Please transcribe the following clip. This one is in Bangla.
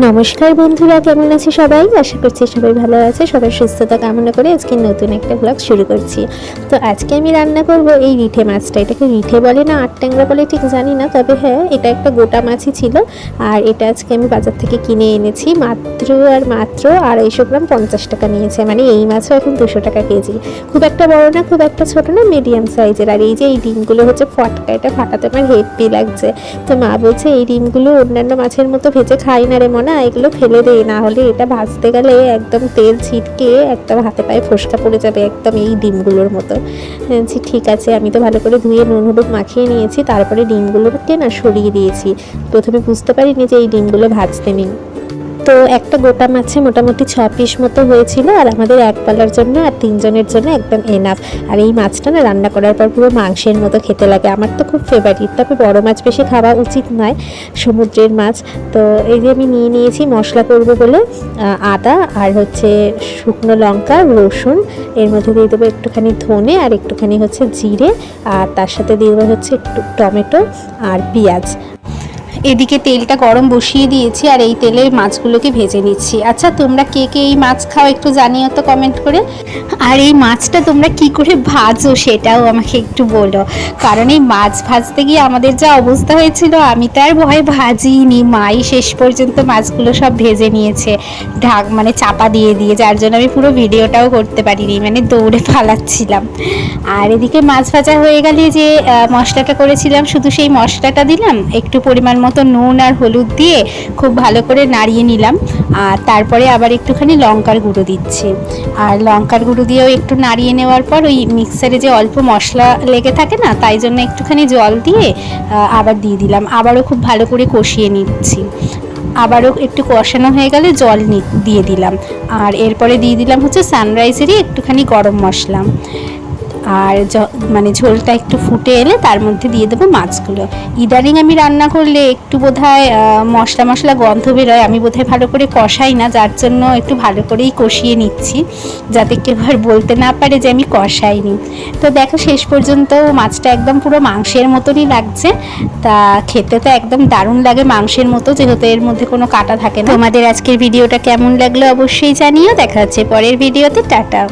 নমস্কার বন্ধুরা, কেমন আছে সবাই? আশা করছি সবাই ভালো আছে, সবাই সুস্থতা কামনা করে আজকে নতুন একটা ব্লগ শুরু করছি। তো আজকে আমি রান্না করব এই রিঠে মাছটা। এটাকে রিঠে বলে না আট ট্যাংরা বলে ঠিক জানি না, তবে হ্যাঁ এটা একটা গোটা মাছই ছিল। আর এটা আজকে আমি বাজার থেকে কিনে এনেছি, মাত্র আর মাত্র আড়াইশো গ্রাম পঞ্চাশ টাকা নিয়েছে। মানে এই মাছও এখন দুশো টাকা কেজি। খুব একটা বড় না, খুব একটা ছোট না মিডিয়াম সাইজের আর এই যে এই ডিমগুলো হচ্ছে ফটকা, এটা ফাটাতে আমার হেপি লাগছে। তো মা বলছে, এই ডিমগুলো অন্যান্য মাছের মতো ভেজে খাই না রে মনা এগুলো ফেলে দে না হলে এটা ভাজতে গেলে একদম তেল ছিটকে একদম হাতে পায়ে ফোসকা পড়ে যাবে একদম এই ডিমগুলোর মতো। বলছি ঠিক আছে, আমি তো ভালো করে ধুয়ে নুন, হলুদ মাখিয়ে নিয়েছি, তারপরে ডিমগুলোকে না সরিয়ে দিয়েছি। প্রথমে বুঝতে পারিনি যে এই ডিমগুলো ভাজতে নেই। তো একটা গোটা মাছে মোটামুটি ছ পিস মতো হয়েছিল আর আমাদের এক পালার জন্য আর তিনজনের জন্য একদম এনাফ আর এই মাছটা না রান্না করার পর পুরো মাংসের মতো খেতে লাগে। আমার তো খুব ফেভারিট তবে বড় মাছ বেশি খাওয়া উচিত নয়, সমুদ্রের মাছ। তো এই যে আমি নিয়ে নিয়েছি মশলা করব বলে আদা আর হচ্ছে শুকনো লঙ্কা, রসুন। এর মধ্যে দিয়ে দেবো একটুখানি ধনে আর একটুখানি হচ্ছে জিরে। আর তার সাথে দিয়ে দেবো হচ্ছে একটু টমেটো আর পেঁয়াজ। এদিকে তেলটা গরম বসিয়ে দিয়েছি আর এই তেলে মাছগুলোকে ভেজে নিচ্ছি। আচ্ছা তোমরা কে কে এই মাছ খাও একটু জানিও তো কমেন্ট করে। আর এই মাছটা তোমরা কি করে ভাজো সেটাও আমাকে একটু বলো। কারণ এই মাছ ভাজতে গিয়ে আমাদের যা অবস্থা হয়েছিল, আমি তো আর ভয় ভাজিনি মাই শেষ পর্যন্ত মাছগুলো সব ভেজে নিয়েছে। ঢাক মানে চাপা দিয়ে দিয়ে, যার জন্য আমি পুরো ভিডিওটাও করতে পারিনি মানে দৌড়ে ফালাচ্ছিলাম আর এদিকে মাছ ভাজা হয়ে গেলে যে মশলাটা করেছিলাম, শুধু সেই মশলাটা দিলাম, একটু পরিমাণ মতো নুন আর হলুদ দিয়ে খুব ভালো করে নাড়িয়ে নিলাম। আর তারপরে আবার একটুখানি লঙ্কার গুঁড়ো দিচ্ছি। আর লঙ্কার গুঁড়ো দিয়েও একটু নাড়িয়ে নেওয়ার পর ওই মিক্সারে যে অল্প মশলা লেগে থাকে না, তাই জন্য একটুখানি জল দিয়ে আবার দিয়ে দিলাম। আবারও খুব ভালো করে কষিয়ে নিচ্ছি। আবারও একটু কষানো হয়ে গেলে জল দিয়ে দিলাম। আর এরপরে দিয়ে দিলাম হচ্ছে সানরাইজেরই একটুখানি গরম মশলা। আর মানে ঝোলটা একটু ফুটে এলে তার মধ্যে দিয়ে দেবো মাছগুলো। ইদানিং আমি রান্না করলে একটু বোধহয় মশলা মশলা গন্ধ বেরোয়। আমি বোধহয় ভালো করে কষাই না, যার জন্য একটু ভালো করেই কষিয়ে নিচ্ছি, যাতে কেউ আর বলতে না পারে যে আমি কষাইনি। তো দেখো, শেষ পর্যন্ত মাছটা একদম পুরো মাংসের মতনই লাগছে। তা খেতে তো একদম দারুণ লাগে মাংসের মতো, যেহেতু এর মধ্যে কোনো কাটা থাকে না। তোমাদের আজকের ভিডিওটা কেমন লাগল অবশ্যই জানিও। দেখা হচ্ছে পরের ভিডিওতে। টাটা।